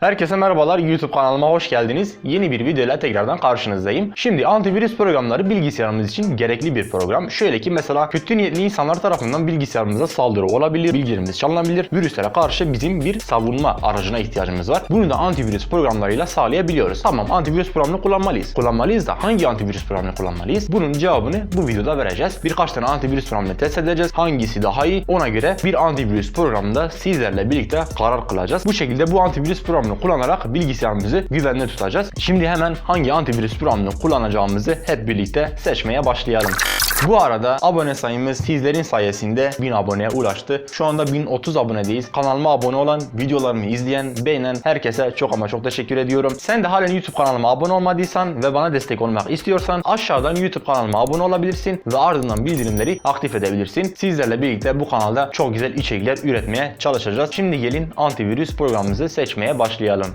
Herkese merhabalar YouTube kanalıma hoş geldiniz. Yeni bir videoyla tekrardan karşınızdayım. Şimdi antivirüs programları bilgisayarımız için gerekli bir program. Şöyle ki mesela kötü niyetli insanlar tarafından bilgisayarımıza saldırı olabilir, bilgilerimiz çalınabilir. Virüslere karşı bizim bir savunma aracına ihtiyacımız var. Bunu da antivirüs programlarıyla sağlayabiliyoruz. Tamam antivirüs programını kullanmalıyız. Kullanmalıyız da hangi antivirüs programını kullanmalıyız? Bunun cevabını bu videoda vereceğiz. Birkaç tane antivirüs programını test edeceğiz. Hangisi daha iyi? Ona göre bir antivirüs programında sizlerle birlikte karar kılacağız. Bu şekilde bu antivirüs programını kullanarak bilgisayarımızı güvenli tutacağız. Şimdi hemen hangi antivirüs programını kullanacağımızı hep birlikte seçmeye başlayalım. Bu arada abone sayımız sizlerin sayesinde 1000 aboneye ulaştı. Şu anda 1030 abonedeyiz. Kanalıma abone olan, videolarımı izleyen, beğenen herkese çok ama çok teşekkür ediyorum. Sen de halen YouTube kanalıma abone olmadıysan ve bana destek olmak istiyorsan aşağıdan YouTube kanalıma abone olabilirsin ve ardından bildirimleri aktif edebilirsin. Sizlerle birlikte bu kanalda çok güzel içerikler üretmeye çalışacağız. Şimdi gelin antivirüs programımızı seçmeye başlayalım. Başlayalım.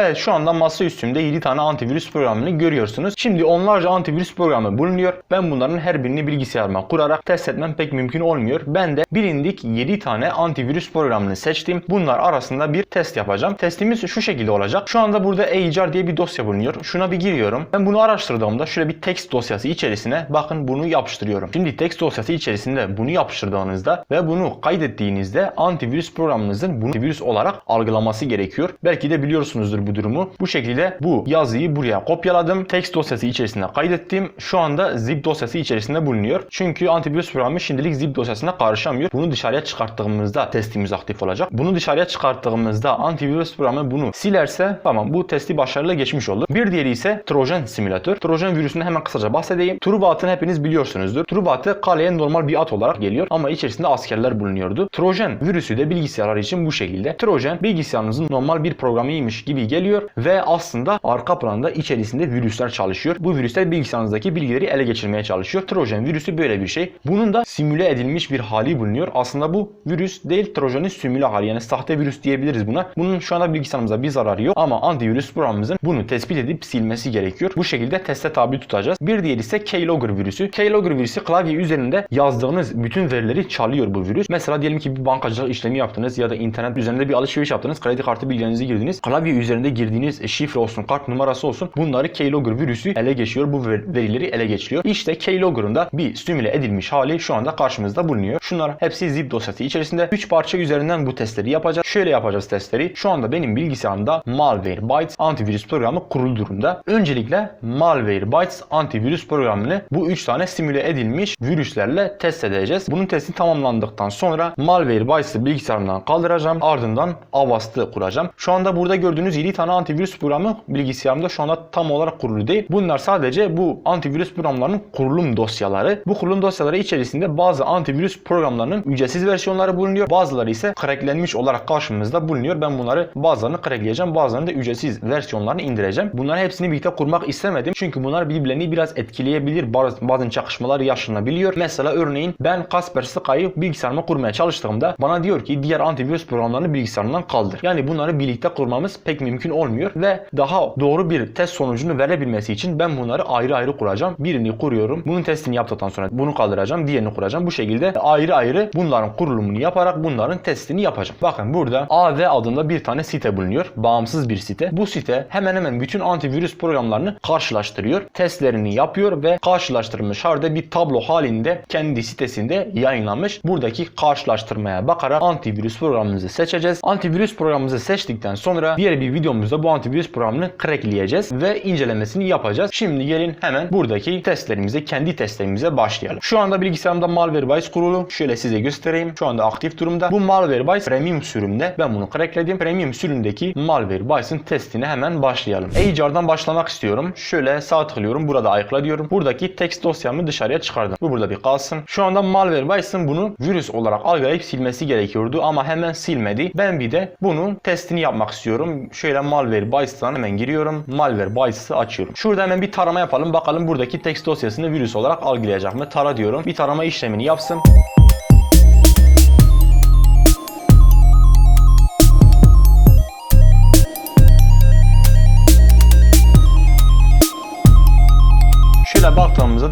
Evet şu anda masa üstümde 7 tane antivirüs programını görüyorsunuz. Şimdi onlarca antivirüs programı bulunuyor. Ben bunların her birini bilgisayarıma kurarak test etmem pek mümkün olmuyor. Ben de bilindik 7 tane antivirüs programını seçtim. Bunlar arasında bir test yapacağım. Testimiz şu şekilde olacak. Şu anda burada AHR diye bir dosya bulunuyor. Şuna bir giriyorum. Ben bunu araştırdığımda şöyle bir text dosyası içerisine bakın bunu yapıştırıyorum. Şimdi text dosyası içerisinde bunu yapıştırdığınızda ve bunu kaydettiğinizde antivirüs programınızın bunu virüs olarak algılaması gerekiyor. Belki de biliyorsunuzdur bu durumu. Bu şekilde bu yazıyı buraya kopyaladım. Text dosyası içerisine kaydettim. Şu anda zip dosyası içerisinde bulunuyor. Çünkü antivirüs programı şimdilik zip dosyasına karışamıyor. Bunu dışarıya çıkarttığımızda testimiz aktif olacak. Bunu dışarıya çıkarttığımızda antivirüs programı bunu silerse tamam bu testi başarıyla geçmiş oldu. Bir diğeri ise Trojan simülatör. Trojan virüsünden hemen kısaca bahsedeyim. Trubat'ını hepiniz biliyorsunuzdur. Trubat'ı kaleye normal bir at olarak geliyor ama içerisinde askerler bulunuyordu. Trojan virüsü de bilgisayarlar için bu şekilde. Trojan bilgisayarınızın normal bir programıymış gibi geliyor ve aslında arka planda içerisinde virüsler çalışıyor. Bu virüsler bilgisayarınızdaki bilgileri ele geçirmeye çalışıyor. Trojan virüsü böyle bir şey. Bunun da simüle edilmiş bir hali bulunuyor. Aslında bu virüs değil Trojan'ın simüle hali yani sahte virüs diyebiliriz buna. Bunun şu anda bilgisayarımıza bir zararı yok ama antivirüs programımızın bunu tespit edip silmesi gerekiyor. Bu şekilde teste tabi tutacağız. Bir diğeri ise Keylogger virüsü. Keylogger virüsü klavye üzerinde yazdığınız bütün verileri çalıyor bu virüs. Mesela diyelim ki bir bankacılık işlemi yaptınız ya da internet üzerinde bir alışveriş yaptınız. Kredi kartı bilgilerinizi girdiniz. Klavye üzerinde girdiğiniz şifre olsun, kart numarası olsun bunları Keylogger virüsü ele geçiyor. Bu ver- verileri ele geçiriyor. İşte Keylogger'ın da bir simüle edilmiş hali şu anda karşımızda bulunuyor. Şunlar hepsi zip dosyası içerisinde. 3 parça üzerinden bu testleri yapacağız. Şöyle yapacağız testleri. Şu anda benim bilgisayarımda Malwarebytes antivirüs programı kurulu durumda. Öncelikle Malwarebytes antivirüs programını bu 3 tane simüle edilmiş virüslerle test edeceğiz. Bunun testi tamamlandıktan sonra Malwarebytes'ı bilgisayarımdan kaldıracağım. Ardından Avast'ı kuracağım. Şu anda burada gördüğünüz 7 tane antivirüs programı bilgisayarımda şu anda tam olarak kurulu değil. Bunlar sadece bu antivirüs programlarının kurulum dosyaları. Bu kurulum dosyaları içerisinde bazı antivirüs programlarının ücretsiz versiyonları bulunuyor. Bazıları ise cracklenmiş olarak karşımızda bulunuyor. Ben bunları bazılarını crackleyeceğim, bazılarını da ücretsiz versiyonlarını indireceğim. Bunların hepsini birlikte kurmak istemedim. Çünkü bunlar birbirlerini biraz etkileyebilir. Bazen çakışmalar yaşanabiliyor. Mesela örneğin ben Kaspersky'ı bilgisayarıma kurmaya çalıştığımda bana diyor ki diğer antivirüs programlarını bilgisayarından kaldır. Yani bunları birlikte kurmamız pek mümkün olmuyor ve daha doğru bir test sonucunu verebilmesi için ben bunları ayrı ayrı kuracağım. Birini kuruyorum. Bunun testini yaptıktan sonra bunu kaldıracağım. Diğerini kuracağım. Bu şekilde ayrı ayrı bunların kurulumunu yaparak bunların testini yapacağım. Bakın burada AV adında bir tane site bulunuyor. Bağımsız bir site. Bu site hemen hemen bütün antivirüs programlarını karşılaştırıyor. Testlerini yapıyor ve karşılaştırılmış halde bir tablo halinde kendi sitesinde yayınlanmış. Buradaki karşılaştırmaya bakarak antivirüs programımızı seçeceğiz. Antivirüs programımızı seçtikten sonra diğer bir videomuzda bu antivirüs programını crackleyeceğiz ve incelemesini yapacağız. Şimdi gelin hemen buradaki testlerimize, kendi testlerimize başlayalım. Şu anda bilgisayarımda Malwarebytes kurulu. Şöyle size göstereyim. Şu anda aktif durumda. Bu Malwarebytes Premium sürümde. Ben bunu crackledim. Premium sürümdeki Malwarebytes'ın testine hemen başlayalım. AHR'dan başlamak istiyorum. Şöyle sağ tıklıyorum. Burada ayıkla diyorum. Buradaki text dosyamı dışarıya çıkardım. Bu burada bir kalsın. Şu anda Malwarebytes'ın bunu virüs olarak algılayıp silmesi gerekiyordu ama hemen silmedi. Ben bir de bunun testini yapmak istiyorum. Şöyle Malwarebytes'tan hemen giriyorum. Malwarebytes'ı açıyorum. Şurada hemen bir tarama yapalım. Bakalım buradaki text dosyasını virüs olarak algılayacak mı? Tara diyorum. Bir tarama işlemini yapsın.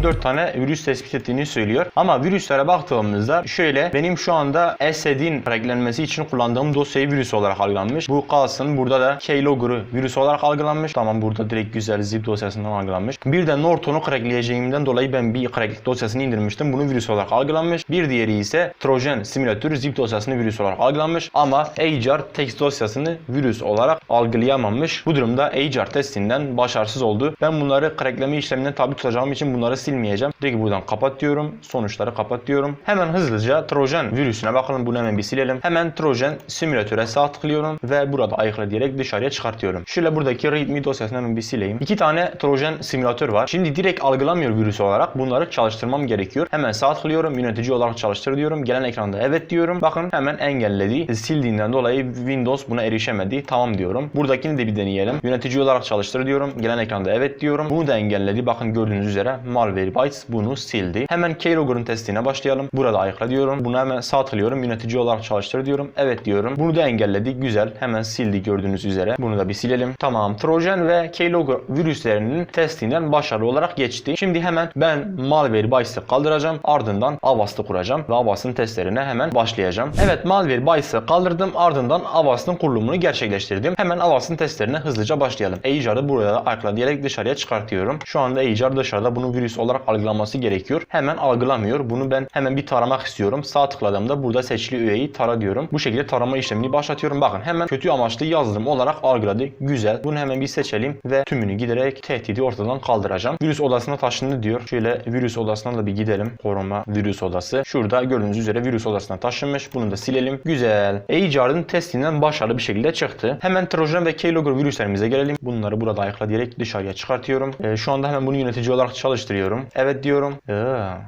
4 tane virüs tespit ettiğini söylüyor. Ama virüslere baktığımızda şöyle benim şu anda Esed'in cracklenmesi için kullandığım dosyayı virüs olarak algılanmış. Bu kalsın. Burada da Keylogger'ı virüs olarak algılanmış. Tamam burada direkt güzel zip dosyasından algılanmış. Bir de Norton'u crackleyeceğimden dolayı ben bir crack dosyasını indirmiştim. Bunu virüs olarak algılanmış. Bir diğeri ise Trojan simülatör zip dosyasını virüs olarak algılanmış. Ama AJAR text dosyasını virüs olarak algılayamamış. Bu durumda AJAR testinden başarısız oldu. Ben bunları crackleme işleminden tabi tutacağım için bunları silmeyeceğim. Direkt buradan kapat diyorum. Sonuçları kapat diyorum. Hemen hızlıca Trojan virüsüne bakalım. Bunu hemen bir silelim. Hemen Trojan simülatöre sağ tıklıyorum ve burada ayıkla diyerek dışarıya çıkartıyorum. Şöyle buradaki readme dosyasını hemen bir sileyim. İki tane Trojan simülatör var. Şimdi direkt algılamıyor virüs olarak. Bunları çalıştırmam gerekiyor. Hemen sağ tıklıyorum. Yönetici olarak çalıştır diyorum. Gelen ekranda evet diyorum. Bakın hemen engelledi. Sildiğinden dolayı Windows buna erişemedi. Tamam diyorum. Buradakini de bir deneyelim. Yönetici olarak çalıştır diyorum. Gelen ekranda evet diyorum. Bunu da engelledi. Bakın gördüğünüz üzere Malwarebytes bunu sildi. Hemen Keylogger'ın testine başlayalım. Burada ayıkla diyorum. Bunu hemen sağ tıklıyorum. Yönetici olarak çalıştır diyorum. Evet diyorum. Bunu da engelledi. Güzel. Hemen sildi gördüğünüz üzere. Bunu da bir silelim. Tamam. Trojan ve Keylogger virüslerinin testinden başarılı olarak geçti. Şimdi hemen ben Malwarebytes'ı kaldıracağım. Ardından Avast'ı kuracağım ve Avast'ın testlerine hemen başlayacağım. Evet Malwarebytes'ı kaldırdım. Ardından Avast'ın kurulumunu gerçekleştirdim. Hemen Avast'ın testlerine hızlıca başlayalım. Ajar'ı buraya ayıkla diyerek dışarıya çıkartıyorum. Şu anda Ajar dışarıda bunu virüs olarak algılaması gerekiyor. Hemen algılamıyor. Bunu ben hemen bir taramak istiyorum. Sağ tıkladığımda burada seçili üyeyi tara diyorum. Bu şekilde tarama işlemini başlatıyorum. Bakın hemen kötü amaçlı yazılım olarak algıladı. Güzel. Bunu hemen bir seçelim ve tümünü giderek tehdidi ortadan kaldıracağım. Virüs odasına taşındı diyor. Şöyle virüs odasına da bir gidelim. Koruma virüs odası. Şurada gördüğünüz üzere virüs odasına taşınmış. Bunu da silelim. Güzel. Ajar'ın testinden başarılı bir şekilde çıktı. Hemen Trojan ve Keylogger virüslerimize gelelim. Bunları burada ayıkla diyerek dışarıya çıkartıyorum. Ee, şu anda hemen bunu yönetici olarak çalıştırıyorum. Evet diyorum. Ee,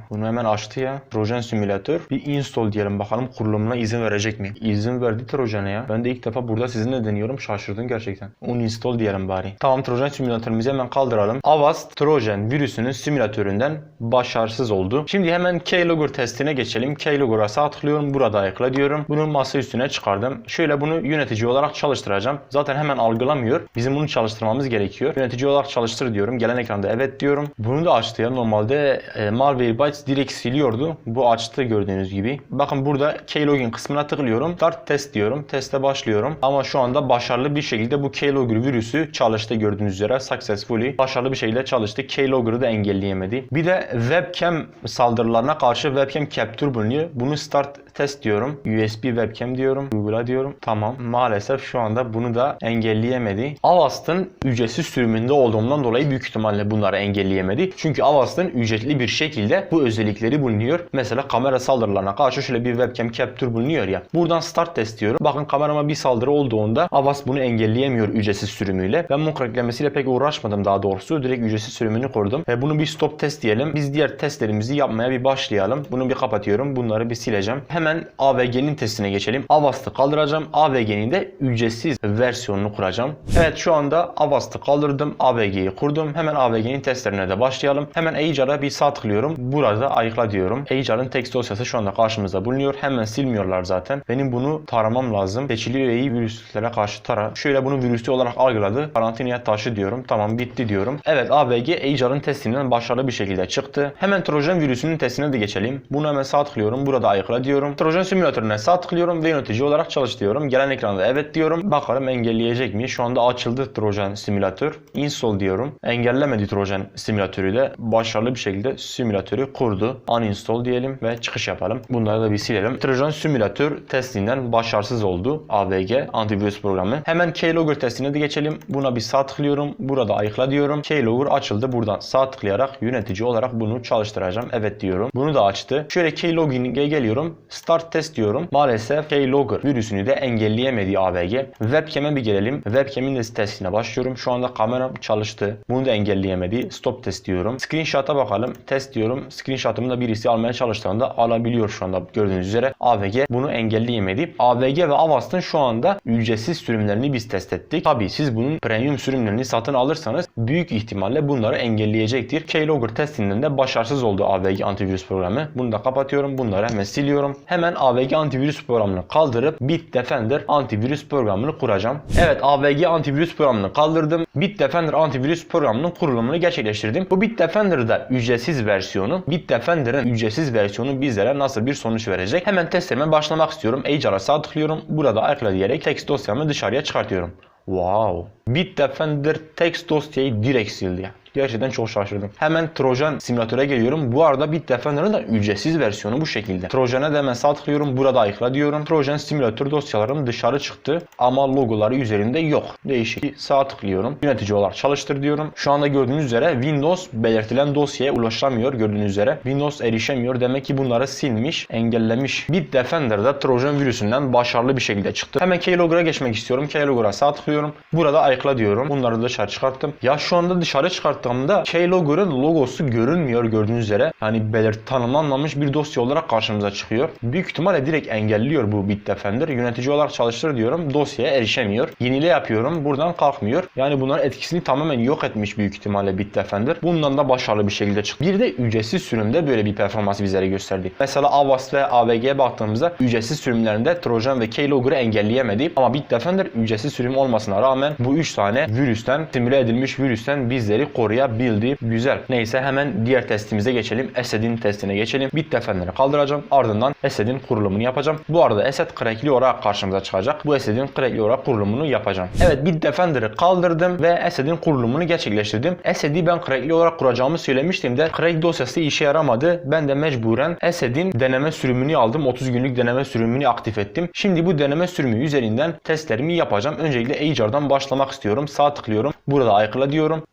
bunu hemen açtı ya. Trojan simülatör. Bir install diyelim bakalım kurulumuna izin verecek mi? İzin verdi Trojan'a ya. Ben de ilk defa burada sizinle deniyorum. Şaşırdım gerçekten. Uninstall diyelim bari. Tamam Trojan simülatörümüzü hemen kaldıralım. Avast Trojan virüsünün simülatöründen başarısız oldu. Şimdi hemen Keylogger testine geçelim. Keylogger'a sağ tıklıyorum. Burada ayıkla diyorum. Bunu masa üstüne çıkardım. Şöyle bunu yönetici olarak çalıştıracağım. Zaten hemen algılamıyor. Bizim bunu çalıştırmamız gerekiyor. Yönetici olarak çalıştır diyorum. Gelen ekranda evet diyorum. Bunu da açtı ya. Normalde e, Malwarebytes direkt siliyordu. Bu açtı gördüğünüz gibi. Bakın burada Keylogin kısmına tıklıyorum. Start test diyorum. Teste başlıyorum. Ama şu anda başarılı bir şekilde bu Keylogger virüsü çalıştı gördüğünüz üzere. Successfully. Başarılı bir şekilde çalıştı. Keylogger'ı da engelleyemedi. Bir de webcam saldırılarına karşı webcam capture bulunuyor. Bunu start test diyorum. USB webcam diyorum. Uygula diyorum. Tamam. Maalesef şu anda bunu da engelleyemedi. Avast'ın ücretsiz sürümünde olduğundan dolayı büyük ihtimalle bunları engelleyemedi. Çünkü Avast'ın ücretli bir şekilde bu özellikleri bulunuyor. Mesela kamera saldırılarına karşı şöyle bir webcam capture bulunuyor ya. Buradan start test diyorum. Bakın kamerama bir saldırı olduğunda Avast bunu engelleyemiyor ücretsiz sürümüyle. Ben bunun cracklemesiyle pek uğraşmadım daha doğrusu. Direkt ücretsiz sürümünü kurdum. Ve bunu bir stop test diyelim. Biz diğer testlerimizi yapmaya bir başlayalım. Bunu bir kapatıyorum. Bunları bir sileceğim. Hemen AVG'nin testine geçelim. Avast'ı kaldıracağım. AVG'nin de ücretsiz versiyonunu kuracağım. Evet şu anda Avast'ı kaldırdım. AVG'yi kurdum. Hemen AVG'nin testlerine de başlayalım. Hemen Ajar'a bir sağ tıklıyorum. Burada ayıkla diyorum. Ajar'ın text dosyası şu anda karşımızda bulunuyor. Hemen silmiyorlar zaten. Benim bunu taramam lazım. Seçili üyeyi virüslere karşı tara. Şöyle bunu virüslü olarak algıladı. Karantinaya taşı diyorum. Tamam bitti diyorum. Evet AVG Ajar'ın testinden başarılı bir şekilde çıktı. Hemen Trojan virüsünün testine de geçelim. Bunu hemen sağ tıklıyorum. Burada ayıkla diyorum. Trojan simülatörüne sağ tıklıyorum ve yönetici olarak çalış diyorum. Gelen ekranda evet diyorum. Bakalım engelleyecek mi? Şu anda açıldı Trojan simülatör. Install diyorum. Engellemedi Trojan simülatörü de başarılı bir şekilde simülatörü kurdu. Uninstall diyelim ve çıkış yapalım. Bunları da bir silelim. Trojan simülatör testinden başarısız oldu. AVG antivirüs programı. Hemen Keylogger testine de geçelim. Buna bir sağ tıklıyorum. Burada ayıkla diyorum. Keylogger açıldı. Buradan sağ tıklayarak yönetici olarak bunu çalıştıracağım. Evet diyorum. Bunu da açtı. Şöyle Keylogging'e geliyorum. Start test diyorum. Maalesef Keylogger virüsünü de engelleyemedi AVG. Webcam'e bir gelelim. Webcam'in de testine başlıyorum. Şu anda kameram çalıştı. Bunu da engelleyemedi. Stop test diyorum. Screenshot'a bakalım. Test diyorum. Screenshot'ımı da birisi almaya çalıştığında alabiliyor şu anda gördüğünüz üzere. AVG bunu engelleyemedi. AVG ve Avast'ın şu anda ücretsiz sürümlerini biz test ettik. Tabi siz bunun premium sürümlerini satın alırsanız büyük ihtimalle bunları engelleyecektir. Keylogger testinden de başarısız oldu AVG antivirüs programı. Bunu da kapatıyorum. Bunları hemen siliyorum. Hemen AVG antivirüs programını kaldırıp Bitdefender antivirüs programını kuracağım. Evet AVG antivirüs programını kaldırdım. Bitdefender antivirüs programının kurulumunu gerçekleştirdim. Bu Bitdefender Bitdefender'da ücretsiz versiyonu, Bitdefender'ın ücretsiz versiyonu bizlere nasıl bir sonuç verecek? Hemen testlerime başlamak istiyorum. HR'a sağ tıklıyorum. Burada ekle diyerek text dosyamı dışarıya çıkartıyorum. Wow. Bitdefender text dosyayı direkt sildi. Gerçekten çok şaşırdım. Hemen Trojan simülatöre geliyorum. Bu arada Bitdefender'ın da ücretsiz versiyonu bu şekilde. Trojan'a da hemen sağ tıklıyorum. Burada ayıkla diyorum. Trojan simülatör dosyalarım dışarı çıktı. Ama logoları üzerinde yok. Değişik. Sağ tıklıyorum. Yönetici olarak çalıştır diyorum. Şu anda gördüğünüz üzere Windows belirtilen dosyaya ulaşamıyor gördüğünüz üzere. Windows erişemiyor. Demek ki bunları silmiş, engellemiş. Bitdefender'da Trojan virüsünden başarılı bir şekilde çıktı. Hemen Keylogger'a geçmek istiyorum. Keylogger'a sağ tıklıyorum. Burada ayıkla diyorum. Bunları dışarı çıkarttım. Ya şu anda dışarı çıkarttığımda Keylogger'ın logosu görünmüyor gördüğünüz üzere. Yani belirt tanımlanmamış bir dosya olarak karşımıza çıkıyor. Büyük ihtimalle direkt engelliyor bu Bitdefender. Yönetici olarak çalıştır diyorum. Dosyaya erişemiyor. Yenile yapıyorum. Buradan kalkmıyor. Yani bunların etkisini tamamen yok etmiş büyük ihtimalle Bitdefender. Bundan da başarılı bir şekilde çıktı. Bir de ücretsiz sürümde böyle bir performans bizlere gösterdi. Mesela Avast ve AVG'ye baktığımızda ücretsiz sürümlerinde Trojan ve Keylogger'ı engelleyemedi. Ama Bitdefender ücretsiz sürüm olmasına rağmen bu 3 tane virüsten, simüle edilmiş virüsten bizleri koruyabildi. Güzel. Neyse hemen diğer testimize geçelim. Esed'in testine geçelim. Bitdefender'i kaldıracağım. Ardından Esed'in kurulumunu yapacağım. Bu arada Esed crackli olarak karşımıza çıkacak. Bu Esed'in crackli olarak kurulumunu yapacağım. Evet Bitdefender'i kaldırdım ve Esed'in kurulumunu gerçekleştirdim. Esed'i ben crackli olarak kuracağımı söylemiştim de crack dosyası işe yaramadı. Ben de mecburen Esed'in deneme sürümünü aldım. 30 günlük deneme sürümünü aktif ettim. Şimdi bu deneme sürümü üzerinden testlerimi yapacağım. Öncelikle HR'dan başlamak istiyorum. Sağ tıklıyorum. Burada aykırla diyorum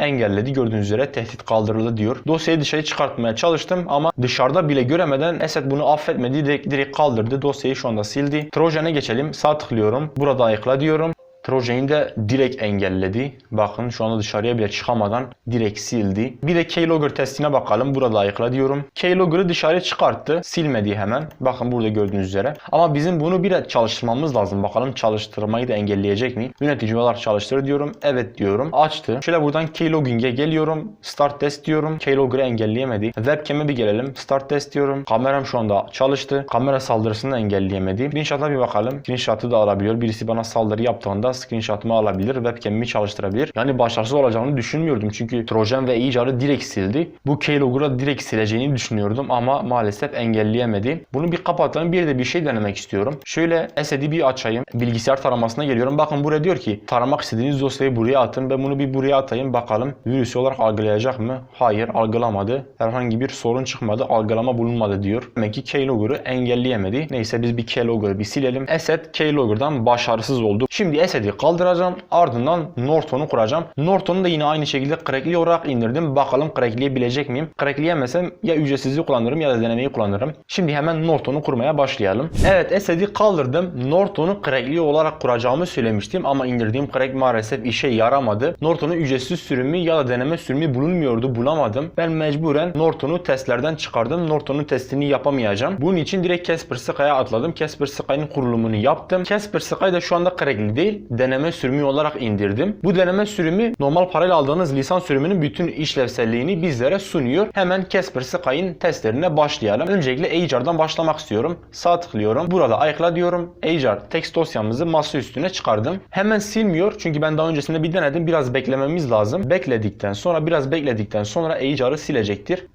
engelledi. Gördüğünüz üzere tehdit kaldırıldı diyor. Dosyayı dışarı çıkartmaya çalıştım ama dışarıda bile göremeden Esed bunu affetmedi. Direkt, direkt kaldırdı. Dosyayı şu anda sildi. Trojan'a geçelim. Sağ tıklıyorum. Burada ayıkla diyorum. Trojan'ı da direkt engelledi. Bakın şu anda dışarıya bile çıkamadan direkt sildi. Bir de Keylogger testine bakalım. Burada ayıkla diyorum. Keylogger'ı dışarı çıkarttı. Silmedi hemen. Bakın burada gördüğünüz üzere. Ama bizim bunu bir de çalıştırmamız lazım. Bakalım çalıştırmayı da engelleyecek mi? Yönetici olarak çalıştır diyorum. Evet diyorum. Açtı. Şöyle buradan Keylogging'e geliyorum. Start test diyorum. Keylogger'ı engelleyemedi. Webcam'e bir gelelim. Start test diyorum. Kameram şu anda çalıştı. Kamera saldırısını engelleyemedi. Screenshot'a bir bakalım. Screenshot'ı da alabiliyor. Birisi bana saldırı yaptığında screenshot'ımı alabilir, webcam'imi çalıştırabilir. Yani başarısız olacağını düşünmüyordum çünkü Trojan ve icarı direkt sildi. Bu Keylogger'ı direkt sileceğini düşünüyordum ama maalesef engelleyemedi. Bunu bir kapatalım. Bir de bir şey denemek istiyorum. Şöyle Esed'i bir açayım. Bilgisayar taramasına geliyorum. Bakın buraya diyor ki taramak istediğiniz dosyayı buraya atın. Ben bunu bir buraya atayım. Bakalım virüs olarak algılayacak mı? Hayır algılamadı. Herhangi bir sorun çıkmadı. Algılama bulunmadı diyor. Demek ki Keylogger'ı engelleyemedi. Neyse biz bir Keylogger'ı bir silelim. Esed Keylogger'dan başarısız oldu. Şimdi Esed'i kaldıracağım. Ardından Norton'u kuracağım. Norton'u da yine aynı şekilde crackli olarak indirdim. Bakalım crackleyebilecek miyim? Crackleyemesem ya ücretsizliği kullanırım ya da denemeyi kullanırım. Şimdi hemen Norton'u kurmaya başlayalım. Evet Esed'i kaldırdım. Norton'u crackli olarak kuracağımı söylemiştim ama indirdiğim crack maalesef işe yaramadı. Norton'un ücretsiz sürümü ya da deneme sürümü bulunmuyordu. Bulamadım. Ben mecburen Norton'u testlerden çıkardım. Norton'un testini yapamayacağım. Bunun için direkt Casper Sky'a atladım. Casper Sky'ın kurulumunu yaptım. Casper Sky da şu anda crackli değil. Deneme sürümü olarak indirdim. Bu deneme sürümü normal parayla aldığınız lisans sürümünün bütün işlevselliğini bizlere sunuyor. Hemen Casper Sky'ın testlerine başlayalım. Öncelikle HR'dan başlamak istiyorum. Sağ tıklıyorum. Burada ayıkla diyorum. HR text dosyamızı masa üstüne çıkardım. Hemen silmiyor çünkü ben daha öncesinde bir denedim. Biraz beklememiz lazım. Bekledikten sonra biraz bekledikten sonra HR'ı silecektir.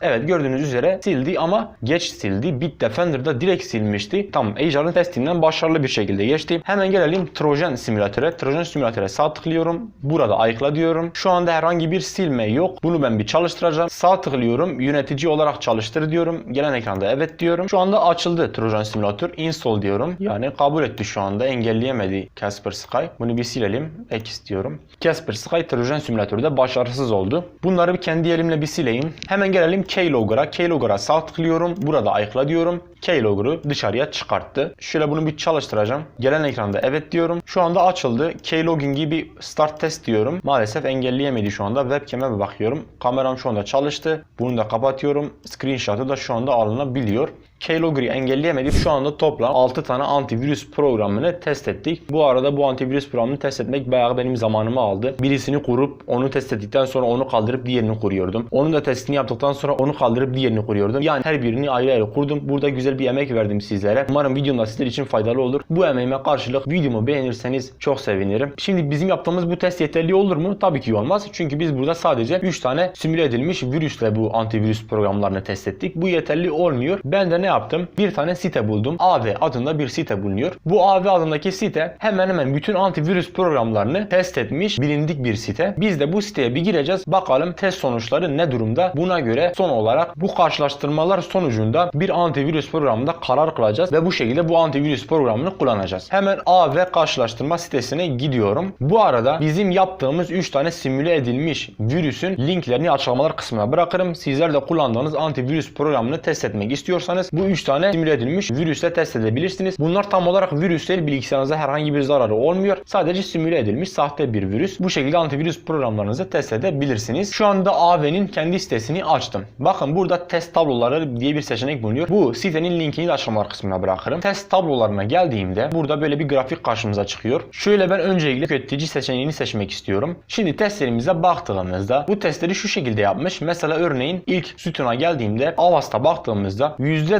Evet gördüğünüz üzere sildi ama geç sildi. Bitdefender'da direkt silmişti. Tamam HR'ın testinden başarılı bir şekilde geçti. Hemen gelelim Trojan simülatöre. Trojan simülatöre sağ tıklıyorum. Burada ayıkla diyorum. Şu anda herhangi bir silme yok. Bunu ben bir çalıştıracağım. Sağ tıklıyorum. Yönetici olarak çalıştır diyorum. Gelen ekranda evet diyorum. Şu anda açıldı Trojan simülatör. Install diyorum. Yani kabul etti şu anda. Engelleyemedi Casper Sky. Bunu bir silelim. Ek istiyorum. Casper Sky Trojan simülatörde başarısız oldu. Bunları bir kendi elimle bir sileyim. Hemen gelelim Keylogger'a. Keylogger'a sağ tıklıyorum. Burada ayıkla diyorum. Keylogger'ı dışarıya çıkarttı. Şöyle bunu bir çalıştıracağım. Gelen ekranda evet diyorum. Şu anda açıldı. Keylogging'i bir start test diyorum. Maalesef engelleyemedi şu anda. Webcam'e bakıyorum. Kameram şu anda çalıştı. Bunu da kapatıyorum. Screenshot'ı da şu anda alınabiliyor. Keylogger'ı engelleyemedik. Şu anda toplam 6 tane antivirüs programını test ettik. Bu arada bu antivirüs programını test etmek bayağı benim zamanımı aldı. Birisini kurup onu test ettikten sonra onu kaldırıp diğerini kuruyordum. Onun da testini yaptıktan sonra onu kaldırıp diğerini kuruyordum. Yani her birini ayrı ayrı kurdum. Burada güzel bir emek verdim sizlere. Umarım videom da sizler için faydalı olur. Bu emeğime karşılık videomu beğenirseniz çok sevinirim. Şimdi bizim yaptığımız bu test yeterli olur mu? Tabii ki olmaz. Çünkü biz burada sadece 3 tane simüle edilmiş virüsle bu antivirüs programlarını test ettik. Bu yeterli olmuyor. Ben de ne yaptım? Bir tane site buldum. AV adında bir site bulunuyor. Bu AV adındaki site hemen hemen bütün antivirüs programlarını test etmiş bilindik bir site. Biz de bu siteye bir gireceğiz. Bakalım test sonuçları ne durumda? Buna göre son olarak bu karşılaştırmalar sonucunda bir antivirüs programında karar kılacağız ve bu şekilde bu antivirüs programını kullanacağız. Hemen AV karşılaştırma sitesine gidiyorum. Bu arada bizim yaptığımız 3 tane simüle edilmiş virüsün linklerini açıklamalar kısmına bırakırım. Sizler de kullandığınız antivirüs programını test etmek istiyorsanız bu 3 tane simüle edilmiş virüsle test edebilirsiniz. Bunlar tam olarak virüs değil bilgisayarınıza herhangi bir zararı olmuyor. Sadece simüle edilmiş sahte bir virüs. Bu şekilde antivirüs programlarınızı test edebilirsiniz. Şu anda AV'nin kendi sitesini açtım. Bakın burada test tabloları diye bir seçenek bulunuyor. Bu sitenin linkini de açıklamalar kısmına bırakırım. Test tablolarına geldiğimde burada böyle bir grafik karşımıza çıkıyor. Şöyle ben öncelikle tüketici seçeneğini seçmek istiyorum. Şimdi testlerimize baktığımızda bu testleri şu şekilde yapmış. Mesela örneğin ilk sütuna geldiğimde Avast'a baktığımızda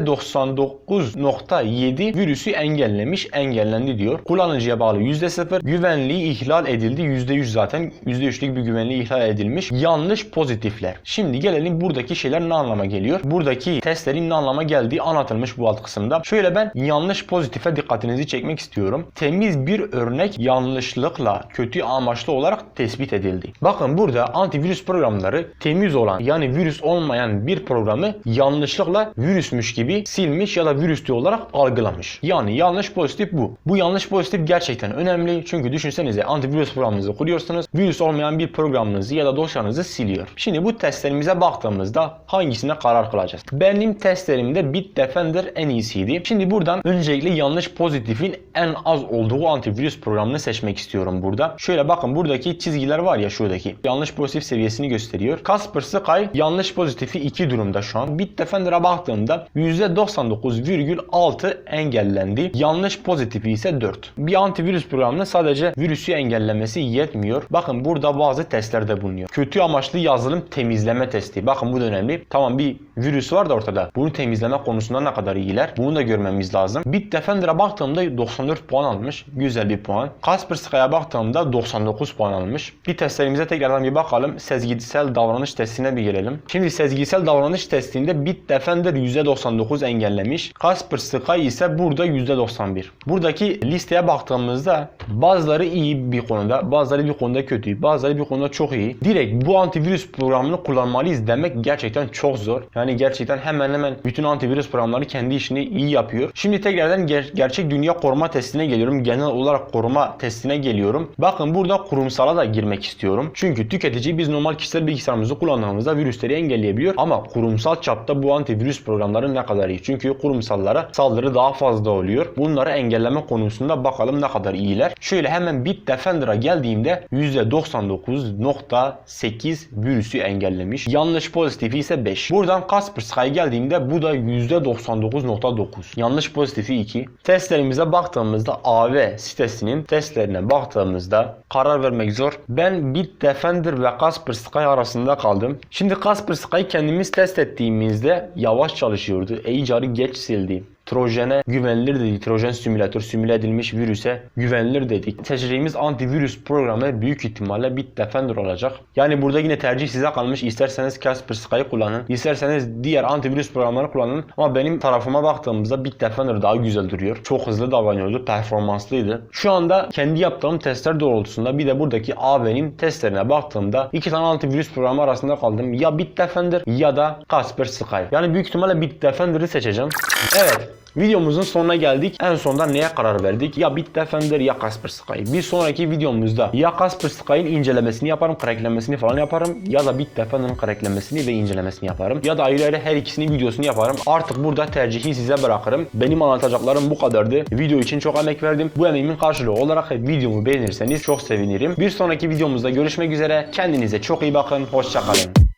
%99.7 virüsü engellemiş, engellendi diyor. Kullanıcıya bağlı %0, güvenliği ihlal edildi %100 zaten %3'lük bir güvenliği ihlal edilmiş. Yanlış pozitifler. Şimdi gelelim buradaki şeyler ne anlama geliyor? Buradaki testlerin ne anlama geldiği anlatılmış bu alt kısımda. Şöyle ben yanlış pozitife dikkatinizi çekmek istiyorum. Temiz bir örnek yanlışlıkla kötü amaçlı olarak tespit edildi. Bakın burada antivirüs programları temiz olan yani virüs olmayan bir programı yanlışlıkla virüsmüş gibi silmiş ya da virüslü olarak algılamış. Yani yanlış pozitif bu. Bu yanlış pozitif gerçekten önemli. Çünkü düşünsenize antivirüs programınızı kuruyorsunuz. Virüs olmayan bir programınızı ya da dosyanızı siliyor. Şimdi bu testlerimize baktığımızda hangisine karar kılacağız? Benim testlerimde Bitdefender en iyisiydi. Şimdi buradan öncelikle yanlış pozitifin en az olduğu antivirüs programını seçmek istiyorum burada. Şöyle bakın buradaki çizgiler var ya şuradaki. Yanlış pozitif seviyesini gösteriyor. Kaspersky yanlış pozitifi 2 durumda şu an. Bitdefender'a baktığımda %99,6 engellendi. Yanlış pozitifi ise 4. Bir antivirüs programının sadece virüsü engellemesi yetmiyor. Bakın burada bazı testler de bulunuyor. Kötü amaçlı yazılım temizleme testi. Bakın bu da önemli. Tamam bir virüs var da ortada. Bunu temizleme konusunda ne kadar iyiler? Bunu da görmemiz lazım. Bitdefender'a baktığımda 94 puan almış. Güzel bir puan. Kaspersky'a baktığımda 99 puan almış. Bir testlerimize tekrardan bir bakalım. Sezgisel davranış testine bir gelelim. Şimdi sezgisel davranış testinde Bitdefender %99 engellemiş. Kaspersky ise burada %91. Buradaki listeye baktığımızda bazıları iyi bir konuda, bazıları bir konuda kötü, bazıları bir konuda çok iyi. Direkt bu antivirüs programını kullanmalıyız demek gerçekten çok zor. Yani gerçekten hemen hemen bütün antivirüs programları kendi işini iyi yapıyor. Şimdi tekrardan ger- gerçek dünya koruma testine geliyorum. Genel olarak koruma testine geliyorum. Bakın burada kurumsala da girmek istiyorum. Çünkü tüketici biz normal kişisel bilgisayarımızı kullandığımızda virüsleri engelleyebiliyor. Ama kurumsal çapta bu antivirüs programları ne kadar iyi? Çünkü kurumsallara saldırı daha fazla oluyor. Bunları engelleme konusunda bakalım ne kadar iyiler. Şöyle hemen Bitdefender'a geldiğimde %99.8 virüsü engellemiş. Yanlış pozitifi ise 5. Buradan Kaspersky'a geldiğimde bu da %99.9. Yanlış pozitifi 2. Testlerimize baktığımızda AV sitesinin testlerine baktığımızda karar vermek zor. Ben Bitdefender ve Kaspersky arasında kaldım. Şimdi Kaspersky'ı kendimiz test ettiğimizde yavaş çalışıyordu. EICAR'ı geç sildi. Trojene güvenilir dedik. Trojan simülatör simüle edilmiş virüse güvenilir dedik. Seçeceğimiz antivirüs programı büyük ihtimalle Bitdefender olacak. Yani burada yine tercih size kalmış. İsterseniz Kaspersky'ı kullanın. isterseniz diğer antivirüs programları kullanın. Ama benim tarafıma baktığımızda Bitdefender daha güzel duruyor. Çok hızlı davranıyordu. Performanslıydı. Şu anda kendi yaptığım testler doğrultusunda bir de buradaki AV'nin testlerine baktığımda iki tane antivirüs programı arasında kaldım. Ya Bitdefender ya da Kaspersky. Yani büyük ihtimalle Bitdefender'ı seçeceğim. Evet. Videomuzun sonuna geldik. En sonunda neye karar verdik? Ya Bitdefender ya Kaspersky. Bir sonraki videomuzda ya Kaspersky'ın incelemesini yaparım, cracklemesini falan yaparım ya da Bitdefender'ın cracklemesini ve incelemesini yaparım. Ya da ayrı ayrı her ikisinin videosunu yaparım. Artık burada tercihi size bırakırım. Benim anlatacaklarım bu kadardı. Video için çok emek verdim. Bu emeğimin karşılığı olarak videomu beğenirseniz çok sevinirim. Bir sonraki videomuzda görüşmek üzere. Kendinize çok iyi bakın. Hoşçakalın.